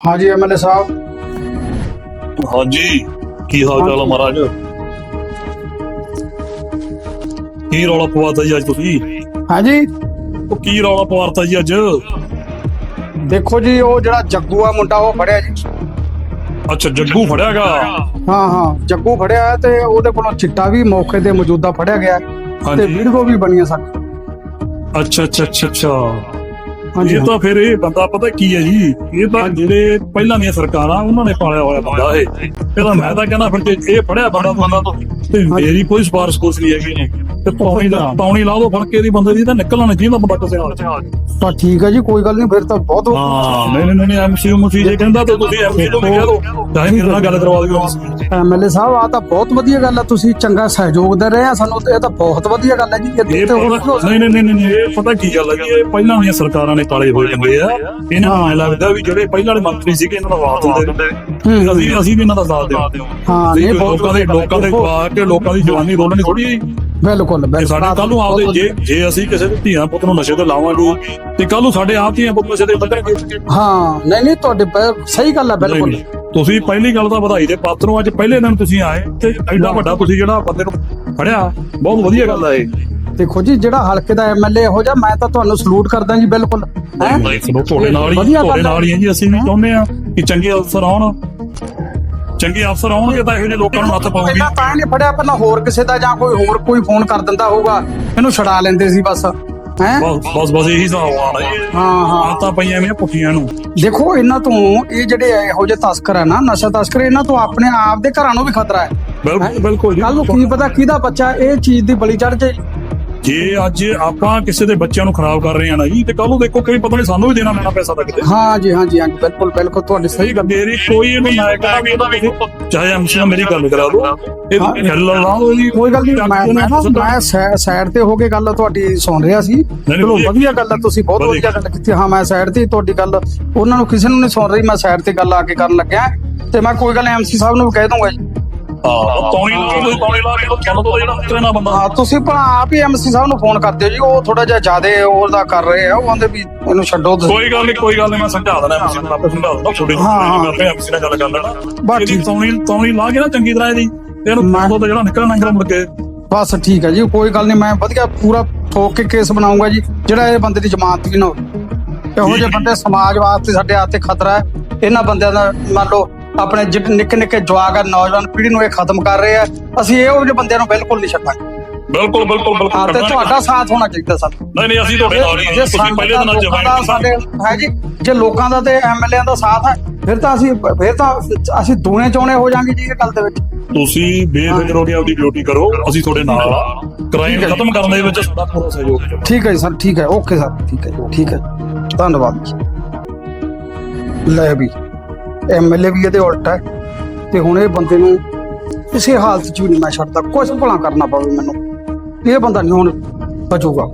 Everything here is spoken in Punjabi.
ਹਾਂਜੀ ਐਮਐਲਏ ਸਾਹਿਬ। ਹਾਂਜੀ ਕੀ ਹਾਲ ਚਾਲ ਆ ਮਹਾਰਾਜ? ਕੀ ਰੌਲਾ ਪਵਾਤਾ ਜੀ ਅੱਜ ਤੁਸੀਂ? ਹਾਂਜੀ। ਉਹ ਕੀ ਰੌਲਾ ਪਵਾਤਾ ਜੀ ਅੱਜ? ਦੇਖੋ ਜੀ ਉਹ ਜਿਹੜਾ ਜੱਗੂ ਆ ਮੁੰਡਾ ਉਹ ਫੜਿਆ ਜੀ। ਅੱਛਾ ਜੱਗੂ ਫੜਿਆਗਾ? ਹਾਂ ਹਾਂ ਜੱਗੂ ਫੜਿਆ ਹੈ ਤੇ ਉਹਦੇ ਕੋਲੋਂ ਚਿੱਟਾ ਵੀ ਮੌਕੇ ਤੇ ਮੌਜੂਦਾ ਫੜਿਆ ਗਿਆ ਹੈ ਤੇ ਹਾਂਜੀ। ਵੀਡੀਓ ਵੀ ਬਣੀਆਂ ਸਾਡੀ ਅੱਛਾ ਅੱਛਾ ਅੱਛਾ ਅੱਛਾ। ਹਾਂਜੀ ਇਹ ਤਾਂ ਫਿਰ ਇਹ ਬੰਦਾ ਪਤਾ ਕੀ ਹੈ ਜੀ? ਇਹ ਤਾਂ ਜਿਹੜੇ ਪਹਿਲਾਂ ਦੀਆਂ ਸਰਕਾਰਾਂ ਉਹਨਾਂ ਨੇ ਪਾਲਿਆ ਹੋਇਆ ਬੰਦਾ ਇਹ। ਤਾਂ ਮੈਂ ਤਾਂ ਕਹਿੰਦਾ ਫਿਰ ਜੇ ਇਹ ਫੜਿਆ ਬੰਦਾ ਬੰਦਾ ਤੋਂ ਤੇ ਮੇਰੀ ਕੋਈ ਸਿਫਾਰਿਸ਼ ਕੁਛ ਨਹੀਂ ਹੈਗੀ ਤੇ ਪੌਣੀ ਦਾ ਪੌਣੀ ਲਾ ਦੋ ਫੜ ਕੇ ਦੀ ਬੰਦੇ ਦੀ ਤਾਂ ਨਿਕਲਣਾ ਚਾਹੀਦਾ ਬੰਦਾ ਕਿਸੇ ਨਾਲ ਤਾਂ ਠੀਕ ਹੈ ਜੀ ਕੋਈ ਗੱਲ ਨਹੀਂ ਫਿਰ ਤਾਂ ਬਹੁਤ ਹਾਂ ਨਹੀਂ ਨਹੀਂ ਨਹੀਂ ਐਮਸੀਯੂ ਮੁਸੀ ਜੇ ਕਹਿੰਦਾ ਤਾਂ ਤੁਸੀਂ ਐਮਸੀਯੂ ਨੂੰ ਕਹਿ ਦੋ। ਚਾਹੇ ਮੇਰੇ ਨਾਲ ਗੱਲ ਕਰਵਾ ਦਿਓ। ਐਮਐਲਏ ਸਾਹਿਬ ਆ ਤਾਂ ਬਹੁਤ ਵਧੀਆ ਗੱਲ ਹੈ ਤੁਸੀਂ ਚੰਗਾ ਸਹਿਯੋਗ ਦੇ ਰਹੇ ਆ ਸਾਨੂੰ ਤੇ ਇਹ ਤਾਂ ਬਹੁਤ ਵਧੀਆ ਗੱਲ ਹੈ ਜੀ ਇਹ ਨਹੀਂ ਨਹੀਂ ਨਹੀਂ ਨਹੀਂ ਇਹ ਪਤਾ ਕੀ ਗੱਲ ਹੈ ਇਹ ਪਹਿਲਾਂ ਦੀਆਂ ਸਰਕਾਰਾਂ ਨੇ ਕਾਲੇ ਹੋਏ ਹੁੰਦੇ ਆ। ਇਹਨਾਂ ਨੂੰ ਐ ਲੱਗਦਾ ਵੀ ਜਿਹੜੇ ਪਹਿਲਾਂ ਵਾਲੇ ਮੰਤਰੀ ਸੀਗੇ ਇਹਨਾਂ ਦਾ ਵਾਰ ਦਿੰਦੇ। ਅਸੀਂ ਅਸੀਂ ਵੀ ਇਹਨਾਂ ਦਾ ਸਾਥ ਦਿਓ ਹਾਂ। ਨਹੀਂ ਬਹੁਤ ਲੋਕਾਂ ਦੇ ਲੋਕਾਂ ਦੇ ਜਵਾ ਕੇ ਲੋਕਾਂ ਦੀ ਜਵਾਨੀ ਰੋਲਣੀ ਥੋੜੀ ਬਿਲਕੁਲ ਬਿਲਕੁਲ। ਸਾਡੇ ਕੱਲ ਨੂੰ ਆਪਦੇ ਜੇ ਜੇ ਅਸੀਂ ਕਿਸੇ ਦੇ ਧੀਆਂ ਪੁੱਤ ਨੂੰ ਨਸ਼ੇ ਤੇ ਲਾਵਾਂਗੇ ਤੇ ਕੱਲ ਨੂੰ ਸਾਡੇ ਆਪ ਧੀਆਂ ਪੁੱਤ ਨਸ਼ੇ ਤੇ ਲੱਗਣਗੇ ਹਾਂ ਨਹੀਂ ਨਹੀਂ ਤੁਹਾਡੇ ਸਹੀ ਗੱਲ ਹੈ ਬਿਲਕੁਲ। ਤੁਸੀਂ ਪਹਿਲੀ ਗੱਲ ਤਾਂ ਵਧਾਈ ਦੇ ਪਾਤਰ ਅੱਜ ਪਹਿਲੇ ਦਿਨ ਤੁਸੀਂ ਆਏ ਤੇ ਐਡਾ ਵੱਡਾ ਤੁਸੀਂ ਜਿਹੜਾ ਬੰਦੇ ਨੂੰ ਫੜਿਆ ਬਹੁਤ ਵਧੀਆ ਗੱਲ ਹੈ ਇਹ। ਦੇਖੋ ਜੀ ਜਿਹੜਾ ਹਲਕੇ ਦਾ ਐਮਐਲਏ ਇਹੋ ਜਿਹਾ ਮੈਂ ਤਾਂ ਤੁਹਾਨੂੰ ਸਲੂਟ ਕਰਦਾ ਜੀ ਬਿਲਕੁਲ। ਹੈਂ? ਤੁਹਾਡੇ ਨਾਲ ਹੀ ਤੁਹਾਡੇ। ਨਾਲ ਹੀ ਹੈ ਜੀ ਅਸੀਂ ਵੀ ਚਾਹੁੰਦੇ ਆ ਕਿ ਚੰਗੇ ਅਫਸਰ ਆਉਣ। ਚੰਗੇ ਅਫਸਰ ਆਉਣਗੇ ਤਾਂ ਇਹੋ ਜਿਹੇ ਲੋਕਾਂ ਨੂੰ ਹੱਥ ਪਾਉਗੀ ਪਹਿਲਾਂ ਤਾਂ ਨਹੀਂ ਫੜਿਆ ਪਹਿਲਾਂ ਹੋਰ ਕਿਸੇ ਦਾ ਜਾਂ ਕੋਈ ਹੋਰ ਕੋਈ ਫੋਨ ਕਰ ਦਿੰਦਾ ਹੋਊਗਾ। ਇਹਨੂੰ ਛਡਾ ਲੈਂਦੇ ਸੀ ਬਸ। ਹੈ? ਬਸ ਬਸ ਬਸ ਇਹੀ ਹਿਸਾਬ ਆਣਾ ਹਾਂ ਹਾਂ। ਆ ਤਾਂ ਪਈਆਂ ਐਵੇਂ ਪੁੱਠੀਆਂ ਨੂੰ। ਦੇਖੋ ਇਹਨਾਂ ਤੋਂ ਇਹ ਜਿਹੜੇ ਇਹੋ ਜਿਹੇ ਤਸਕਰ ਹੈ ਨਾ ਨਸ਼ਾ ਤਸਕਰ ਇਹਨਾਂ ਤੋਂ ਆਪਣੇ ਆਪ ਦੇ ਘਰਾਂ ਨੂੰ ਵੀ ਖਤਰਾ ਹੈ। ਬਿਲਕੁਲ ਬਿਲਕੁਲ ਜੀ। ਕੱਲ ਨੂੰ ਕੀ ਪਤਾ ਕਿਹਦਾ ਬੱਚਾ ਇਹ ਚੀਜ਼ ਦੀ ਬਲੀ ਚੜ ਜਾਏ ਜੇ ਅੱਜ ਆਪਾਂ ਕਿਸੇ ਦੇ ਬੱਚਿਆਂ ਨੂੰ ਖਰਾਬ ਕਰ ਰਹੇ ਆ ਨਾ ਜੀ ਤੇ ਕੱਲ ਨੂੰ ਦੇਖੋ ਕਈ ਪਤਾ ਨਹੀਂ ਸਾਨੂੰ ਵੀ ਦੇਣਾ ਲੈਣਾ ਪੈਸਾ ਤਾਂ ਕਿਤੇ। ਹਾਂ ਜੀ ਹਾਂ ਜੀ ਹਾਂ ਬਿਲਕੁਲ ਬਿਲਕੁਲ ਤੁਹਾਡੀ ਸਹੀ ਗੱਲ। ਮੇਰੀ ਕੋਈ ਇਹਨੂੰ ਮੈਂ ਕਹਿੰਦਾ ਵੀ ਇਹਦਾ ਤੁਸੀਂ ਚਾਹੇ ਨਾਲ ਮੇਰੀ ਗੱਲ ਕਰਾ ਦਿਓ ਇਹ ਗੱਲ ਲਾਓ ਜੀ। ਕੋਈ ਗੱਲ ਨਹੀਂ ਮੈਂ ਮੈਂ ਨਾ ਮੈਂ ਸਾਈਡ ਤੇ ਹੋ ਕੇ ਗੱਲ ਤੁਹਾਡੀ ਸੁਣ ਰਿਹਾ ਸੀ। ਚਲੋ ਵਧੀਆ- ਗੱਲ ਹੈ ਤੁਸੀਂ ਬਹੁਤ ਵਧੀਆ। ਗੱਲ ਕੀਤੀ। ਹਾਂ ਮੈਂ ਸਾਈਡ ਤੇ ਹੀ ਤੁਹਾਡੀ ਗੱਲ ਉਹਨਾਂ ਨੂੰ ਕਿਸੇ ਨੂੰ ਨਹੀਂ ਸੁਣ ਰਹੀ ਮੈਂ ਸਾਈਡ ਤੇ ਗੱਲ ਆ ਕੇ ਕਰਨ ਲੱਗਿਆ। ਤੇ ਮੈਂ ਕੋਈ ਗੱਲ ਐਮਸੀ ਸਾਹਿਬ ਨੂੰ ਵੀ ਕਹਿ ਦੂੰਗਾ ਜੀ। ਹਾਂ ਤੌਣੀ ਲਾ ਕੇ ਤੌਣੀ ਲਾ ਕੇ ਤੁਹਾਨੂੰ ਤਾਂ ਜਿਹੜਾ ਉੱਤਰੇ ਨਾ ਬੰਦਾ ਹਾਂ ਤੁਸੀਂ ਭਲਾ ਆਪ ਹੀ ਐਮਸੀ ਸਾਹਿਬ ਨੂੰ ਫੋਨ ਕਰ ਦਿਓ ਜੀ ਉਹ ਥੋੜਾ ਜਿਹਾ ਜ਼ਿਆਦਾ ਉਹਦਾ ਕਰ ਰਹੇ ਆ ਉਹ ਕਹਿੰਦੇ ਵੀ ਇਹਨੂੰ ਛੱਡੋ ਤੁਸੀਂ ਕੋਈ ਗੱਲ ਨਹੀਂ ਕੋਈ ਗੱਲ ਨਹੀਂ ਮੈਂ ਸਮਝਾ ਦੇਣਾ ਐਮਸੀ ਨੂੰ ਆਪੇ ਸਮਝਾ ਦਿੰਦਾ ਛੋਟੇ ਹਾਂ, ਹਾਂ। ਮੈਂ ਆਪੇ ਐਮਸੀ ਨਾਲ ਗੱਲ ਕਰ ਲੈਣਾ ਬਸ ਠੀਕ। ਤੌਣੀ ਤੌਣੀ ਲਾ ਕੇ ਨਾ ਚੰਗੀ ਤਰ੍ਹਾਂ ਇਹਦੀ ਤੇ ਇਹਨੂੰ ਮਾਰੋ ਤਾਂ ਜਿਹੜਾ ਨਿਕਲਣਾ ਨਿਕਲ ਮੁੜ ਕੇ ਬਸ ਠੀਕ ਹੈ ਜੀ ਕੋਈ ਗੱਲ ਨਹੀਂ ਮੈਂ ਵਧੀਆ ਪੂਰਾ ਠੋਕ ਕੇ ਕੇਸ ਬਣਾਉਂਗਾ ਜੀ ਜਿਹੜਾ ਇਹ ਬੰਦੇ ਦੀ ਜ਼ਮਾਨਤ ਵੀ ਨਾ ਹੋਵੇ ਇਹੋ ਜਿਹੇ ਬੰਦੇ ਸਮਾਜ ਵਾਸਤੇ ਸਾਡੇ ਹੱਥ ਤੇ ਖਤਰਾ ਹੈ ਇਹਨਾਂ ਬੰਦਿਆਂ ਦਾ ਮੰਨ ਲਓ ਆਪਣੇ ਨਿੱਕੇ ਨਿੱਕੇ ਜਵਾਕ ਆ ਨੌਜਵਾਨ ਪੀੜ੍ਹੀ ਨੂੰ ਇਹ ਖਤਮ ਕਰ ਰਹੇ ਆ। ਅਸੀਂ ਇਹੋ ਜਿਹੇ ਬੰਦਿਆਂ ਨੂੰ ਬਿਲਕੁਲ ਨਹੀਂ ਛੱਡਾਂਗੇ ਬਿਲਕੁਲ ਬਿਲਕੁਲ ਹਾਂ ਬਿਲਕੁਲ ਤੇ ਤੁਹਾਡਾ ਸਾਥ ਹੋਣਾ ਚਾਹੀਦਾ ਸਾਨੂੰ। ਨਹੀਂ ਨਹੀਂ ਅਸੀਂ ਤੁਹਾਡੇ ਨਾਲ ਹੀ ਹਾਂ। ਜੇ ਜੀ। ਤੁਸੀਂ ਪਹਿਲੇ ਦਿਨਾਂ ਚ ਲੋਕਾਂ ਦਾ ਸਾਡੇ ਹੈ ਜੀ? ਜੇ ਲੋਕਾਂ ਦਾ ਤੇ ਐਮਐਲਏ ਦਾ ਸਾਥ ਹੈ ਫਿਰ ਤਾਂ ਅਸੀਂ ਫਿਰ ਤਾਂ ਅਸੀਂ ਦੂਣੇ ਚੌਣੇ ਹੋ ਜਾਾਂਗੇ ਜੀ ਇਹ ਗੱਲ ਦੇ ਵਿੱਚ। ਤੁਸੀਂ ਬੇਫਿਕਰ ਹੋ ਕੇ ਆਪਦੀ ਡਿਊਟੀ ਕਰੋ ਅਸੀਂ ਤੁਹਾਡੇ ਨਾਲ ਆ। ਕ੍ਰਾਈਮ ਖਤਮ ਕਰਨ ਦੇ ਵਿੱਚ ਸਾਡਾ ਪੂਰਾ ਸਹਿਯੋਗ ਹੈ ਠੀਕ ਹੈ ਜੀ ਸਰ ਠੀਕ ਹੈ ਓਕੇ ਸਰ ਠੀਕ ਹੈ ਠੀਕ ਹੈ। ਧੰਨਵਾਦ ਜੀ। ਲੈ ਵੀ। ਐਮਐਲਏ ਵੀ ਇਹਦੇ ਉਲਟ ਹੈ। ਤੇ ਹੁਣ ਇਹ ਬੰਦੇ ਨੂੰ ਕਿਸੇ ਹਾਲਤ 'ਚ ਵੀ ਨਹੀਂ ਮੈਂ ਛੱਡਦਾ। ਕੁਝ ਭਲਾ ਕਰਨਾ ਪਵੇ ਮੈਨੂੰ। ਇਹ ਬੰਦਾ ਨਹੀਂ ਹੁਣ ਬਚੂਗਾ।